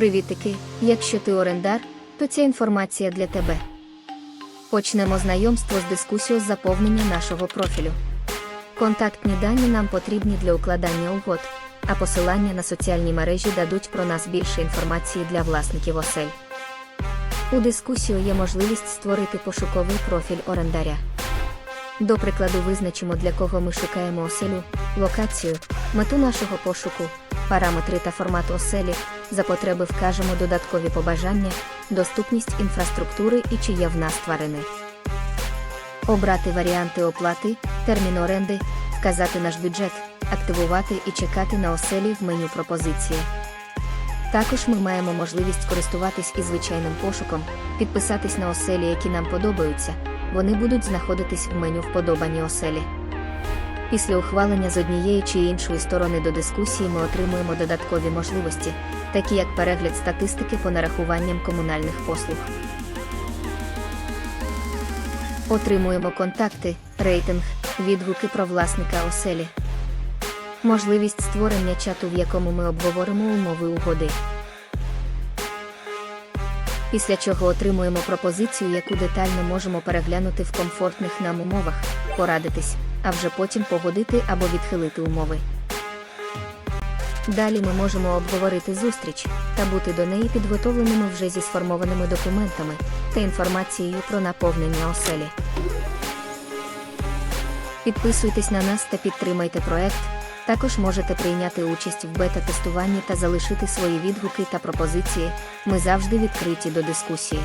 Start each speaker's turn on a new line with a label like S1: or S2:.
S1: Привітики, якщо ти орендар, то ця інформація для тебе. Почнемо знайомство з дискусією з заповнення нашого профілю. Контактні дані нам потрібні для укладання угод, а посилання на соціальні мережі дадуть про нас більше інформації для власників осель. У дискусію є можливість створити пошуковий профіль орендаря. До прикладу, визначимо, для кого ми шукаємо оселю, локацію, мету нашого пошуку, параметри та формат оселі, за потреби вкажемо додаткові побажання, доступність інфраструктури і чи є в нас тварини. Обрати варіанти оплати, термін оренди, вказати наш бюджет, активувати і чекати на оселі в меню пропозиції. Також ми маємо можливість користуватись і звичайним пошуком, підписатись на оселі, які нам подобаються. Вони будуть знаходитись в меню вподобані оселі. Після ухвалення з однієї чи іншої сторони до дискусії ми отримуємо додаткові можливості, такі як перегляд статистики по нарахуванням комунальних послуг. Отримуємо контакти, рейтинг, відгуки про власника оселі. Можливість створення чату, в якому ми обговоримо умови угоди. Після чого отримуємо пропозицію, яку детально можемо переглянути в комфортних нам умовах, порадитись, а вже потім погодити або відхилити умови. Далі ми можемо обговорити зустріч та бути до неї підготовленими вже зі сформованими документами та інформацією про наповнення оселі. Підписуйтесь на нас та підтримайте проект. Також можете прийняти участь в бета-тестуванні та залишити свої відгуки та пропозиції. Ми завжди відкриті до дискусії.